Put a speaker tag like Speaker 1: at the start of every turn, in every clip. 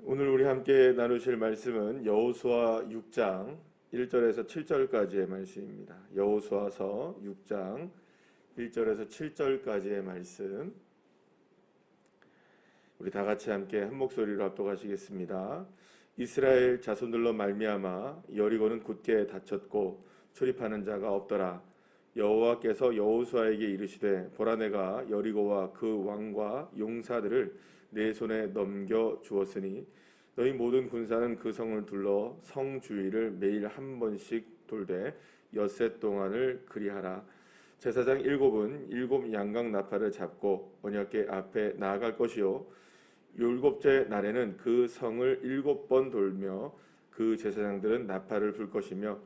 Speaker 1: 오늘 우리 함께 나누실 말씀은 여호수아 6장 1절에서 7절까지의 말씀입니다. 여호수아서 6장 1절에서 7절까지의 말씀. 우리 다 같이 함께 한 목소리로 합독하시겠습니다. 이스라엘 자손들로 말미암아 여리고는 굳게 닫혔고 출입하는 자가 없더라. 여호와께서 여호수아에게 이르시되 보라 내가 여리고와 그 왕과 용사들을 내 손에 넘겨 주었으니 너희 모든 군사는 그 성을 둘러 성 주위를 매일 한 번씩 돌되 엿새 동안을 그리하라. 제사장 일곱은 일곱 양각 나팔을 잡고 언약궤 앞에 나아갈 것이요 일곱째 날에는 그 성을 일곱 번 돌며 그 제사장들은 나팔을 불 것이며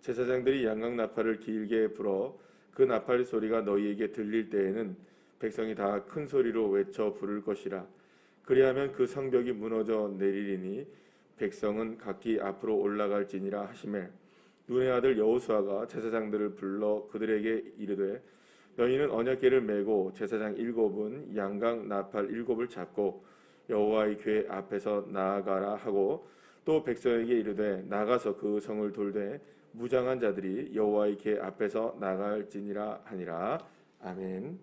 Speaker 1: 제사장들이 양각 나팔을 길게 불어 그 나팔 소리가 너희에게 들릴 때에는 백성이 다 큰 소리로 외쳐 부를 것이라 그리하면 그 성벽이 무너져 내리리니 백성은 각기 앞으로 올라갈지니라 하시매. 눈의 아들 여호수아가 제사장들을 불러 그들에게 이르되 너희는 언약궤를 메고 제사장 일곱은 양각 나팔 일곱을 잡고 여호와의 궤 앞에서 나아가라 하고 또 백성에게 이르되 나가서 그 성을 돌되 무장한 자들이 여호와의 궤 앞에서 나갈지니라 하니라. 아멘.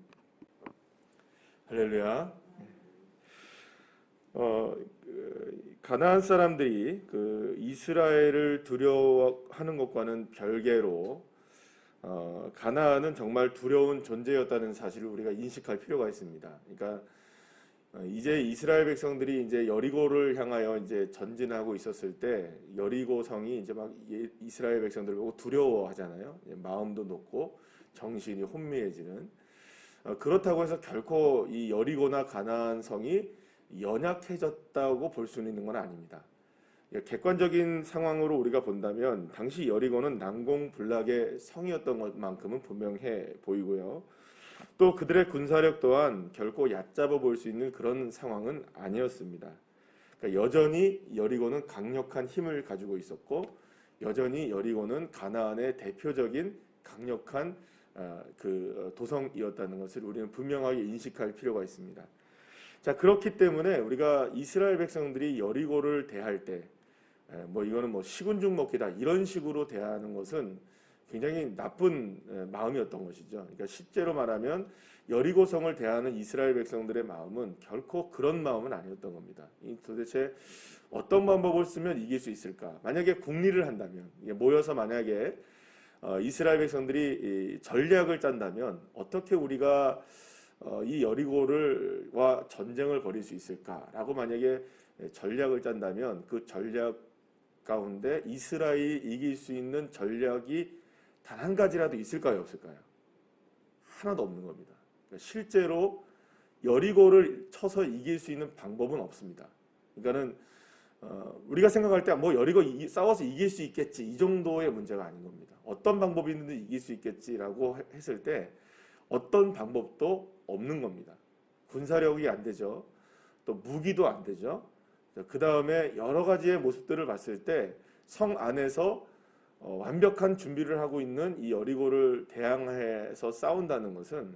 Speaker 1: 할렐루야 어, 그, 가나안 사람들이 그 이스라엘을 두려워하는 것과는 별개로 어, 가나안은 정말 두려운 존재였다는 사실을 우리가 인식할 필요가 있습니다. 그러니까 어, 이제 이스라엘 백성들이 이제 여리고를 향하여 이제 전진하고 있었을 때 여리고 성이 이제 막 예- 이스라엘 백성들을 보고 두려워하잖아요. 예, 마음도 높고 정신이 혼미해지는 어, 그렇다고 해서 결코 이 여리고나 가나안 성이 연약해졌다고 볼 수는 있는 건 아닙니다. 예, 객관적인 상황으로 우리가 본다면 당시 여리고는 난공불락의 성이었던 것만큼은 분명해 보이고요. 또 그들의 군사력 또한 결코 얕잡아 볼수 있는 그런 상황은 아니었습니다. 그러니까 여전히 여리고는 강력한 힘을 가지고 있었고 여전히 여리고는 가나안의 대표적인 강력한 아, 그 도성이었다는 것을 우리는 분명하게 인식할 필요가 있습니다. 자 그렇기 때문에 우리가 이스라엘 백성들이 여리고를 대할 때 뭐 이거는 뭐 식은죽 먹기다 이런 식으로 대하는 것은 굉장히 나쁜 에, 마음이었던 것이죠. 그러니까 실제로 말하면 여리고성을 대하는 이스라엘 백성들의 마음은 결코 그런 마음은 아니었던 겁니다. 이 도대체 어떤 방법을 쓰면 이길 수 있을까? 만약에 국리를 한다면 모여서 만약에 어, 이스라엘 백성들이 이 전략을 짠다면 어떻게 우리가 어, 이 여리고를와 전쟁을 벌일 수 있을까라고 만약에 전략을 짠다면 그 전략 가운데 이스라엘이 이길 수 있는 전략이 단 한 가지라도 있을까요, 없을까요? 하나도 없는 겁니다. 그러니까 실제로 여리고를 쳐서 이길 수 있는 방법은 없습니다. 그러니까는 어, 우리가 생각할 때 뭐 여리고 이- 싸워서 이길 수 있겠지 이 정도의 문제가 아닌 겁니다. 어떤 방법이 있는데 이길 수 있겠지라고 해- 했을 때 어떤 방법도 없는 겁니다. 군사력이 안 되죠. 또 무기도 안 되죠. 그 다음에 여러 가지의 모습들을 봤을 때 성 안에서 어, 완벽한 준비를 하고 있는 이 여리고를 대항해서 싸운다는 것은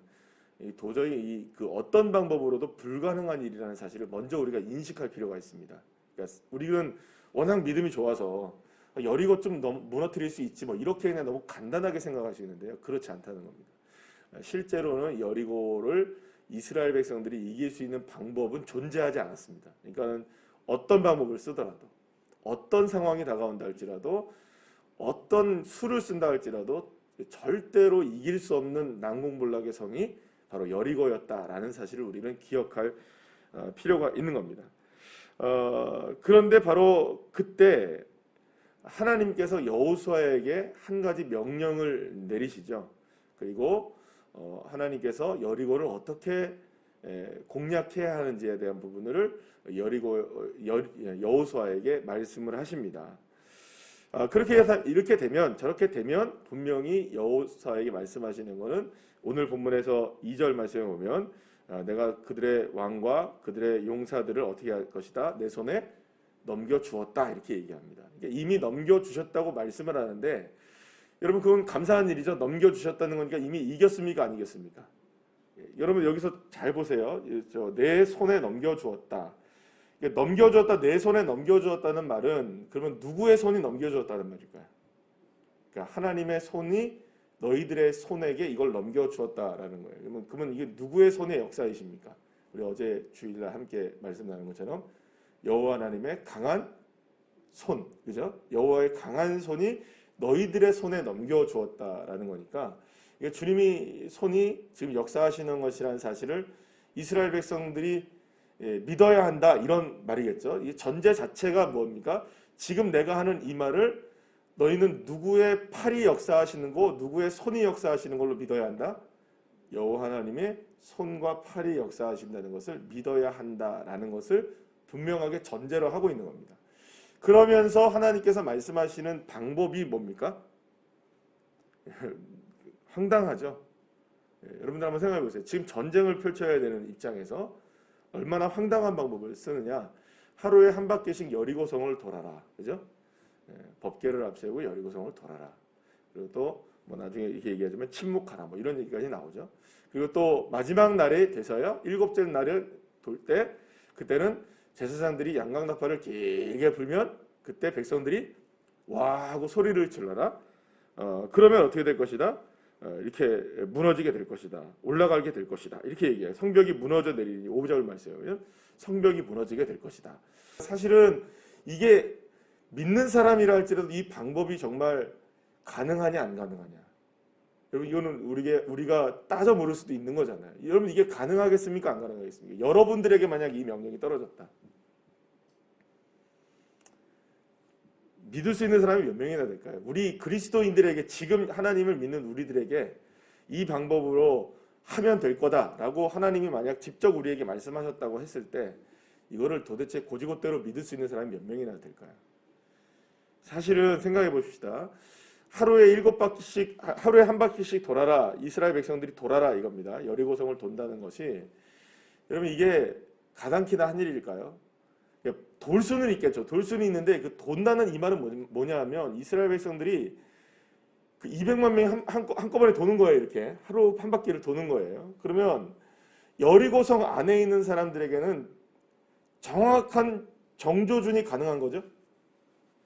Speaker 1: 이 도저히 이 그 어떤 방법으로도 불가능한 일이라는 사실을 먼저 우리가 인식할 필요가 있습니다. 그러니까 우리는 워낙 믿음이 좋아서 여리고 좀 무너뜨릴 수 있지 뭐 이렇게 그냥 너무 간단하게 생각하시는데요. 그렇지 않다는 겁니다. 실제로는 여리고를 이스라엘 백성들이 이길 수 있는 방법은 존재하지 않았습니다. 그러니까 어떤 방법을 쓰더라도 어떤 상황이 다가온다 할지라도 어떤 수를 쓴다 할지라도 절대로 이길 수 없는 난공불락의 성이 바로 여리고였다라는 사실을 우리는 기억할 어, 필요가 있는 겁니다. 어, 그런데 바로 그때 하나님께서 여호수아에게 한 가지 명령을 내리시죠. 그리고 어, 하나님께서 여리고를 어떻게 에, 공략해야 하는지에 대한 부분을 여리고 여, 여호수아에게 말씀을 하십니다. 아, 그렇게 해서 이렇게 되면 저렇게 되면 분명히 여호수아에게 말씀하시는 것은 오늘 본문에서 2절 말씀에 보면 아, 내가 그들의 왕과 그들의 용사들을 어떻게 할 것이다 내 손에 넘겨 주었다 이렇게 얘기합니다. 그러니까 이미 넘겨 주셨다고 말씀을 하는데 여러분 그건 감사한 일이죠. 넘겨 주셨다는 거니까 이미 이겼습니까 안 이겼습니까? 예, 여러분 여기서 잘 보세요. 저내 손에 넘겨 주었다. 그러니까 넘겨주었다 내 손에 넘겨주었다는 말은 그러면 누구의 손이 넘겨주었다는 말일까요? 그러니까 하나님의 손이 너희들의 손에게 이걸 넘겨주었다라는 거예요. 그러면 그러면 이게 누구의 손의 역사이십니까? 우리 어제 주일날 함께 말씀 나눈 것처럼 여호와 하나님의 강한 손, 그죠? 여호와의 강한 손이 너희들의 손에 넘겨 주었다라는 거니까 주님이 손이 지금 역사하시는 것이라는 사실을 이스라엘 백성들이 예, 믿어야 한다 이런 말이겠죠. 이 전제 자체가 뭡니까? 지금 내가 하는 이 말을 너희는 누구의 팔이 역사하시는 거, 누구의 손이 역사하시는 걸로 믿어야 한다. 여호와 하나님의 손과 팔이 역사하신다는 것을 믿어야 한다라는 것을 분명하게 전제로 하고 있는 겁니다. 그러면서 하나님께서 말씀하시는 방법이 뭡니까? 황당하죠. 예, 여러분들 한번 생각해 보세요. 지금 전쟁을 펼쳐야 되는 입장에서 얼마나 황당한 방법을 쓰느냐. 하루에 한 바퀴씩 여리고성을 돌아라. 그죠? 예, 법계를 앞세우고 여리고성을 돌아라. 그리고 또 뭐 나중에 이렇게 얘기하자면 침묵하라. 뭐 이런 얘기까지 나오죠. 그리고 또 마지막 날에 돼서요. 일곱째 날을 돌 때 그때는 제사장들이 양강나팔을 길게 불면 그때 백성들이 와 하고 소리를 질러라. 어, 그러면 어떻게 될 것이다? 어, 이렇게 무너지게 될 것이다. 올라가게 될 것이다. 이렇게 얘기해요. 성벽이 무너져 내리니 5절 말씀이면 성벽이 무너지게 될 것이다. 사실은 이게 믿는 사람이라 할지라도 이 방법이 정말 가능하냐 안 가능하냐. 여러분 이거는 우리게 우리가 따져 물을 수도 있는 거잖아요. 여러분 이게 가능하겠습니까 안 가능하겠습니까? 여러분들에게 만약 이 명령이 떨어졌다. 믿을 수 있는 사람이 몇 명이나 될까요? 우리 그리스도인들에게 지금 하나님을 믿는 우리들에게 이 방법으로 하면 될 거다라고 하나님이 만약 직접 우리에게 말씀하셨다고 했을 때 이거를 도대체 고지고대로 믿을 수 있는 사람이 몇 명이나 될까요? 사실은 생각해 봅시다. 하루에 일곱 바퀴씩 하루에 한 바퀴씩 돌아라 이스라엘 백성들이 돌아라 이겁니다. 여리고성을 돈다는 것이 여러분 이게 가당키나 한 일일까요? 돌 수는 있겠죠. 돌 수는 있는데 그 돈다는 이 말은 뭐냐 하면 이스라엘 백성들이 그 200만 명이 한, 한, 한꺼번에 도는 거예요. 이렇게 하루 한 바퀴를 도는 거예요. 그러면 여리고성 안에 있는 사람들에게는 정확한 정조준이 가능한 거죠.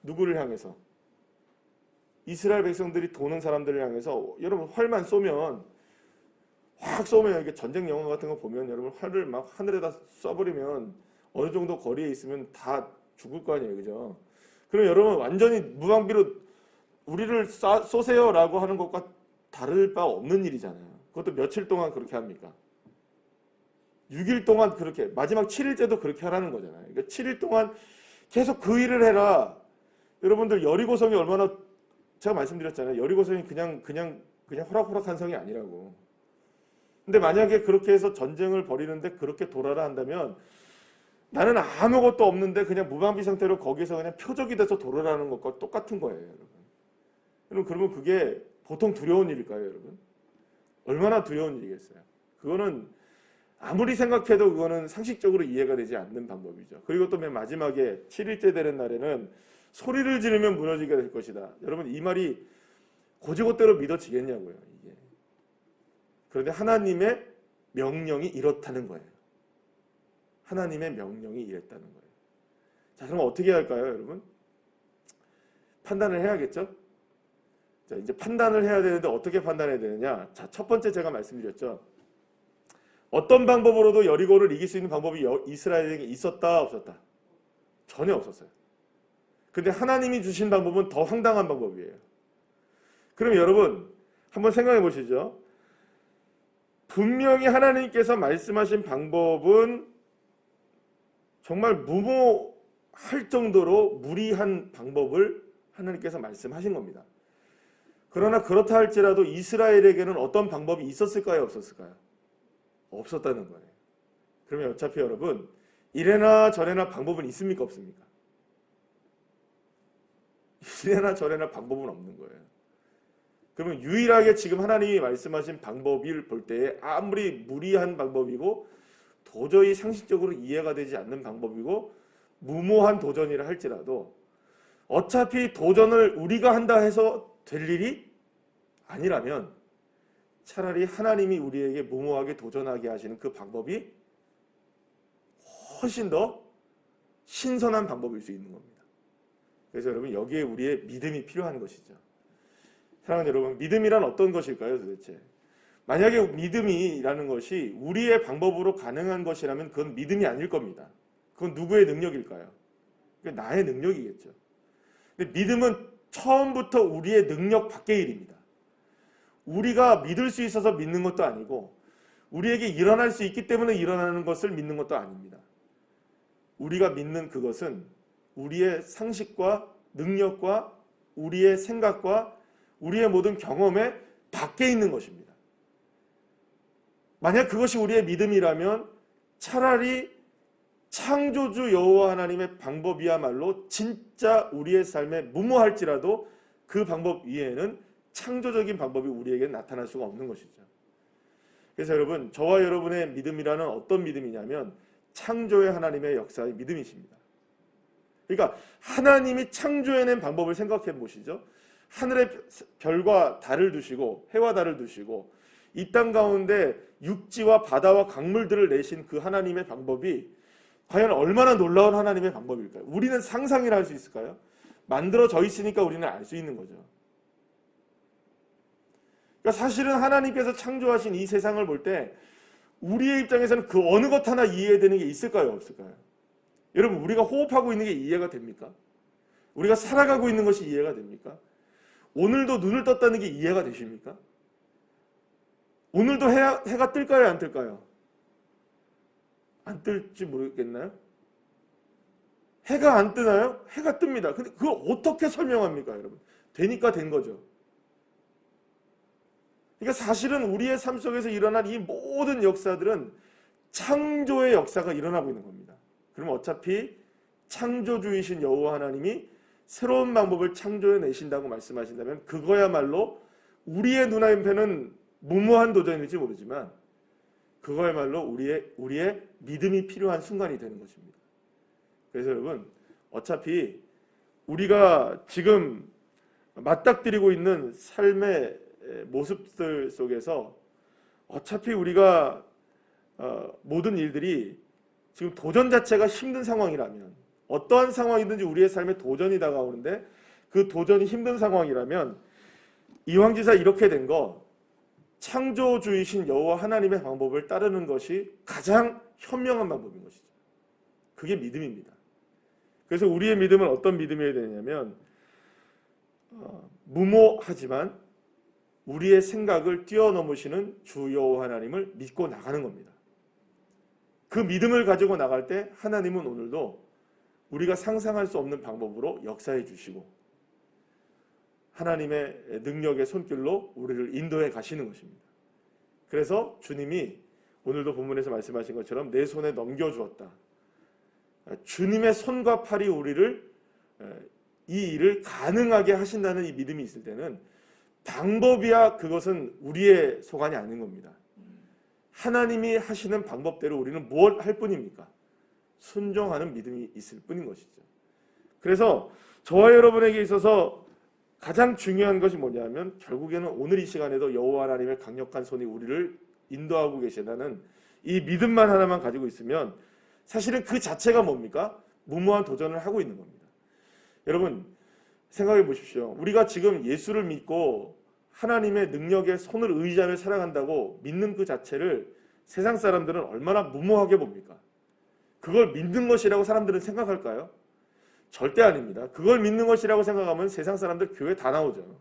Speaker 1: 누구를 향해서? 이스라엘 백성들이 도는 사람들을 향해서 여러분 활만 쏘면 확 쏘면 이게 전쟁 영화 같은 거 보면 여러분 활을 막 하늘에다 쏴버리면 어느 정도 거리에 있으면 다 죽을 거 아니에요, 그죠? 그럼 여러분 완전히 무방비로 우리를 쏴, 쏘세요라고 하는 것과 다를 바 없는 일이잖아요. 그것도 며칠 동안 그렇게 합니까? 6일 동안 그렇게 마지막 7일째도 그렇게 하라는 거잖아요. 그러니까 7일 동안 계속 그 일을 해라. 여러분들 여리고성이 얼마나 제가 말씀드렸잖아요. 여리고성이 그냥 그냥 그냥 호락호락한 성이 아니라고. 근데 만약에 그렇게 해서 전쟁을 벌이는데 그렇게 돌아라 한다면 나는 아무것도 없는데 그냥 무방비 상태로 거기서 그냥 표적이 돼서 돌아라는 것과 똑같은 거예요, 여러분. 여러분 그러면 그게 보통 두려운 일일까요, 여러분? 얼마나 두려운 일이겠어요. 그거는 아무리 생각해도 그거는 상식적으로 이해가 되지 않는 방법이죠. 그리고 또 맨 마지막에 7일째 되는 날에는 소리를 지르면 무너지게 될 것이다. 여러분 이 말이 고지고대로 믿어지겠냐고요. 이게. 그런데 하나님의 명령이 이렇다는 거예요. 하나님의 명령이 이랬다는 거예요. 자, 그럼 어떻게 할까요, 여러분? 판단을 해야겠죠? 자, 이제 판단을 해야 되는데 어떻게 판단해야 되느냐? 자, 첫 번째 제가 말씀드렸죠. 어떤 방법으로도 여리고를 이길 수 있는 방법이 이스라엘에게 있었다, 없었다? 전혀 없었어요. 근데 하나님이 주신 방법은 더 황당한 방법이에요. 그럼 여러분 한번 생각해 보시죠. 분명히 하나님께서 말씀하신 방법은 정말 무모할 정도로 무리한 방법을 하나님께서 말씀하신 겁니다. 그러나 그렇다 할지라도 이스라엘에게는 어떤 방법이 있었을까요? 없었을까요? 없었다는 거예요. 그러면 어차피 여러분 이래나 저래나 방법은 있습니까? 없습니까? 이래나 저래나 방법은 없는 거예요. 그러면 유일하게 지금 하나님이 말씀하신 방법을 볼 때에 아무리 무리한 방법이고 도저히 상식적으로 이해가 되지 않는 방법이고 무모한 도전이라 할지라도 어차피 도전을 우리가 한다 해서 될 일이 아니라면 차라리 하나님이 우리에게 무모하게 도전하게 하시는 그 방법이 훨씬 더 신선한 방법일 수 있는 겁니다. 그래서 여러분 여기에 우리의 믿음이 필요한 것이죠. 사랑하는 여러분, 믿음이란 어떤 것일까요, 도대체? 만약에 믿음이라는 것이 우리의 방법으로 가능한 것이라면 그건 믿음이 아닐 겁니다. 그건 누구의 능력일까요? 나의 능력이겠죠. 근데 믿음은 처음부터 우리의 능력 밖의 일입니다. 우리가 믿을 수 있어서 믿는 것도 아니고 우리에게 일어날 수 있기 때문에 일어나는 것을 믿는 것도 아닙니다. 우리가 믿는 그것은 우리의 상식과 능력과 우리의 생각과 우리의 모든 경험에 밖에 있는 것입니다. 만약 그것이 우리의 믿음이라면 차라리 창조주 여호와 하나님의 방법이야말로 진짜 우리의 삶에 무모할지라도 그 방법 위에는 창조적인 방법이 우리에게 나타날 수가 없는 것이죠. 그래서 여러분, 저와 여러분의 믿음이라는 어떤 믿음이냐면 창조의 하나님의 역사의 믿음이십니다. 그러니까 하나님이 창조해낸 방법을 생각해 보시죠. 하늘의 별과 달을 두시고 해와 달을 두시고 이 땅 가운데 육지와 바다와 강물들을 내신 그 하나님의 방법이 과연 얼마나 놀라운 하나님의 방법일까요? 우리는 상상이라 할 수 있을까요? 만들어져 있으니까 우리는 알 수 있는 거죠. 그러니까 사실은 하나님께서 창조하신 이 세상을 볼 때 우리의 입장에서는 그 어느 것 하나 이해되는 게 있을까요? 없을까요? 여러분 우리가 호흡하고 있는 게 이해가 됩니까? 우리가 살아가고 있는 것이 이해가 됩니까? 오늘도 눈을 떴다는 게 이해가 되십니까? 오늘도 해, 해가 뜰까요? 안 뜰까요? 안 뜰지 모르겠나요? 해가 안 뜨나요? 해가 뜹니다. 근데 그걸 어떻게 설명합니까, 여러분? 되니까 된 거죠. 그러니까 사실은 우리의 삶 속에서 일어난 이 모든 역사들은 창조의 역사가 일어나고 있는 겁니다. 그럼 어차피 창조주이신 여호와 하나님이 새로운 방법을 창조해 내신다고 말씀하신다면 그거야말로 우리의 눈앞에는 무모한 도전일지 모르지만 그거야말로 우리의 우리의 믿음이 필요한 순간이 되는 것입니다. 그래서 여러분 어차피 우리가 지금 맞닥뜨리고 있는 삶의 모습들 속에서 어차피 우리가 어, 모든 일들이 지금 도전 자체가 힘든 상황이라면 어떠한 상황이든지 우리의 삶에 도전이 다가오는데 그 도전이 힘든 상황이라면 이왕지사 이렇게 된 거 창조주이신 여호와 하나님의 방법을 따르는 것이 가장 현명한 방법인 것이죠. 그게 믿음입니다. 그래서 우리의 믿음은 어떤 믿음이어야 되냐면 어, 무모하지만 우리의 생각을 뛰어넘으시는 주 여호와 하나님을 믿고 나가는 겁니다. 그 믿음을 가지고 나갈 때 하나님은 오늘도 우리가 상상할 수 없는 방법으로 역사해 주시고 하나님의 능력의 손길로 우리를 인도해 가시는 것입니다. 그래서 주님이 오늘도 본문에서 말씀하신 것처럼 내 손에 넘겨 주었다. 주님의 손과 팔이 우리를 이 일을 가능하게 하신다는 이 믿음이 있을 때는 방법이야 그것은 우리의 소관이 아닌 겁니다. 하나님이 하시는 방법대로 우리는 무엇 할 뿐입니까? 순종하는 믿음이 있을 뿐인 것이죠. 그래서 저와 여러분에게 있어서 가장 중요한 것이 뭐냐면 결국에는 오늘 이 시간에도 여호와 하나님의 강력한 손이 우리를 인도하고 계시다는 이 믿음만 하나만 가지고 있으면 사실은 그 자체가 뭡니까? 무모한 도전을 하고 있는 겁니다. 여러분 생각해 보십시오. 우리가 지금 예수를 믿고 하나님의 능력에 손을 의지하며 살아간다고 믿는 그 자체를 세상 사람들은 얼마나 무모하게 봅니까? 그걸 믿는 것이라고 사람들은 생각할까요? 절대 아닙니다. 그걸 믿는 것이라고 생각하면 세상 사람들 교회 다 나오죠.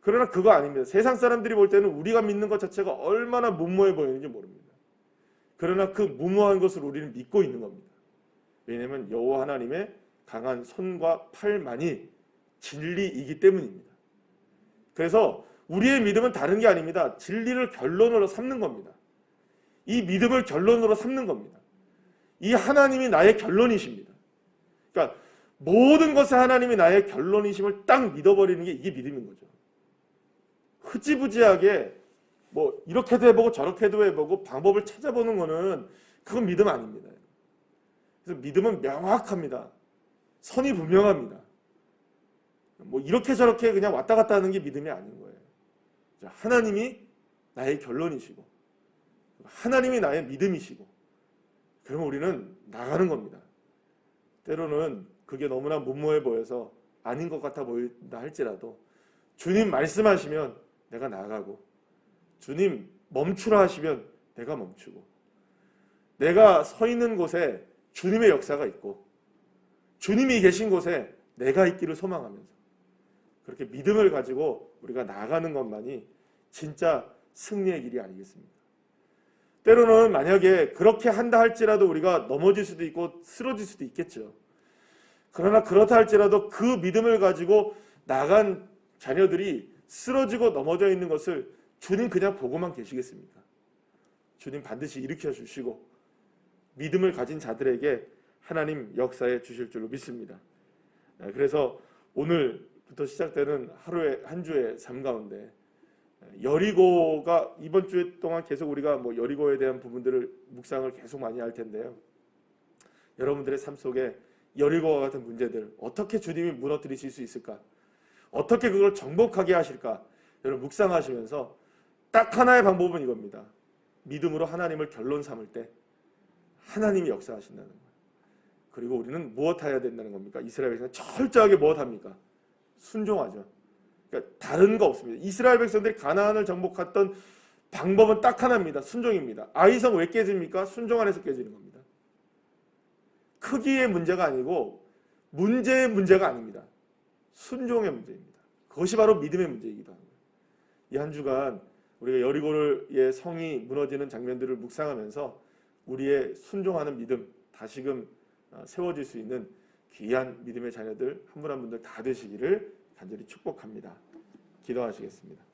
Speaker 1: 그러나 그거 아닙니다. 세상 사람들이 볼 때는 우리가 믿는 것 자체가 얼마나 무모해 보이는지 모릅니다. 그러나 그 무모한 것을 우리는 믿고 있는 겁니다. 왜냐하면 여호와 하나님의 강한 손과 팔만이 진리이기 때문입니다. 그래서 우리의 믿음은 다른 게 아닙니다. 진리를 결론으로 삼는 겁니다. 이 믿음을 결론으로 삼는 겁니다. 이 하나님이 나의 결론이십니다. 그러니까 모든 것에 하나님이 나의 결론이심을 딱 믿어버리는 게 이게 믿음인 거죠. 흐지부지하게 뭐 이렇게도 해보고 저렇게도 해보고 방법을 찾아보는 거는 그건 믿음 아닙니다. 그래서 믿음은 명확합니다. 선이 분명합니다. 뭐 이렇게 저렇게 그냥 왔다 갔다 하는 게 믿음이 아닌 거예요. 하나님이 나의 결론이시고 하나님이 나의 믿음이시고 그러면 우리는 나가는 겁니다. 때로는 그게 너무나 무모해 보여서 아닌 것 같아 보인다 할지라도 주님 말씀하시면 내가 나가고 주님 멈추라 하시면 내가 멈추고 내가 서 있는 곳에 주님의 역사가 있고 주님이 계신 곳에 내가 있기를 소망하면서 그렇게 믿음을 가지고 우리가 나가는 것만이 진짜 승리의 길이 아니겠습니까? 때로는 만약에 그렇게 한다 할지라도 우리가 넘어질 수도 있고 쓰러질 수도 있겠죠. 그러나 그렇다 할지라도 그 믿음을 가지고 나간 자녀들이 쓰러지고 넘어져 있는 것을 주님 그냥 보고만 계시겠습니까? 주님 반드시 일으켜 주시고 믿음을 가진 자들에게 하나님 역사해 주실 줄로 믿습니다. 아, 그래서 오늘부터 시작되는 하루의 한 주의 삶 가운데 여리고가 이번 주 동안 계속 우리가 뭐 여리고에 대한 부분들을 묵상을 계속 많이 할 텐데요. 여러분들의 삶 속에 여리고와 같은 문제들 어떻게 주님이 무너뜨리실 수 있을까? 어떻게 그걸 정복하게 하실까? 여러분 묵상하시면서 딱 하나의 방법은 이겁니다. 믿음으로 하나님을 결론 삼을 때 하나님이 역사하신다는 거예요. 그리고 우리는 무엇 해야 된다는 겁니까? 이스라엘 백성은 철저하게 무엇 합니까? 순종하죠. 그러니까 다른 거 없습니다. 이스라엘 백성들이 가나안을 정복했던 방법은 딱 하나입니다. 순종입니다. 아이성 왜 깨집니까? 순종 안에서 깨지는 겁니다. 크기의 문제가 아니고 문제의 문제가 아닙니다. 순종의 문제입니다. 그것이 바로 믿음의 문제이기도 합니다. 이 한 주간 우리가 여리고의 성이 무너지는 장면들을 묵상하면서 우리의 순종하는 믿음 다시금 어, 세워질 수 있는 귀한 믿음의 자녀들 한 분 한 분들 다 되시기를 간절히 축복합니다. 기도하시겠습니다.